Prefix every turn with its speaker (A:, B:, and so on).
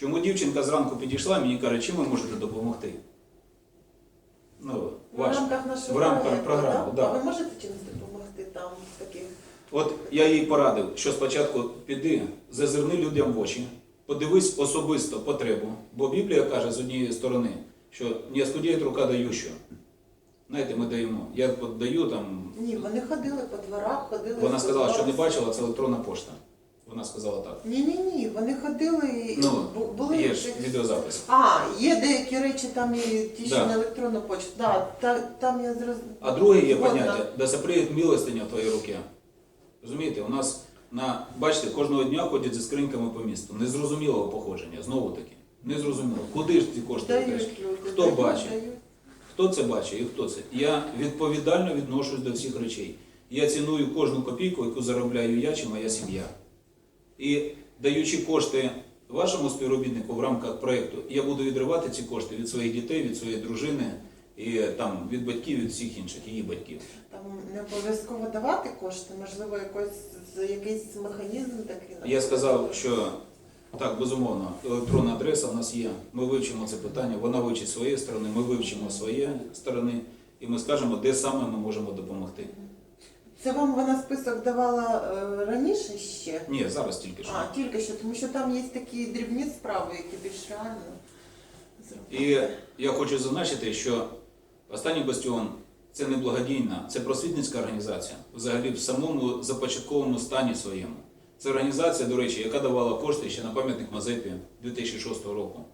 A: Чому дівчинка зранку підійшла і мені каже, чим ви можете допомогти? Ну,
B: В рамках нашого
A: в рамках програми,
B: да?
A: да.
B: Ви можете чимось допомогти там таких?
A: От я їй порадив, що спочатку піди, зазирни людям в очі, подивись особисто потребу, бо Біблія каже з однієї сторони, що не скудіє рука даючого. Знаєте, ми даємо. Я даю там.
B: Ні, вони ходили по дворах, ходили.
A: Вона сказала, що не бачила, це електронна пошта. Вона сказала так.
B: Ні, ні, ні, вони ходили і
A: Ну,
B: бу- були.
A: Є ж відеозапис.
B: А, є деякі речі там і ті, що
A: Да.
B: на електронну почту. Да, та, там я зрозуміла.
A: А друге є
B: Згодна.
A: поняття, да соприють милостиня в твоїй руки. Розумієте, у нас на, бачите, кожного дня ходять зі скриньками по місту. Незрозумілого походження, знову таки. Незрозуміло. Куди ж ці кошти?
B: Дають люди.
A: Хто
B: дають,
A: бачить?
B: дають.
A: Хто це бачить і хто це? Я відповідально відношусь до всіх речей. Я ціную кожну копійку, яку заробляю я чи моя сім'я. І даючи кошти вашому співробітнику в рамках проєкту, я буду відривати ці кошти від своїх дітей, від своєї дружини і там від батьків, від всіх інших, її батьків.
B: Там не обов'язково давати кошти, можливо, якось якийсь механізм такий.
A: Я сказав, що так, безумовно, електронна адреса в нас є. Ми вивчимо це питання, вона вивчить своєї сторони, ми вивчимо своєї сторони, і ми скажемо, де саме ми можемо допомогти.
B: Це вам вона список давала е, раніше ще?
A: Ні, зараз тільки що.
B: А, тільки що, тому що там є такі дрібні справи, які більш реально зробити.
A: І я хочу зазначити, що останній бастіон це не благодійна, це просвітницька організація, взагалі в самому започатковому стані своєму. Це організація, до речі, яка давала кошти ще на пам'ятник Мазепі 2006 року.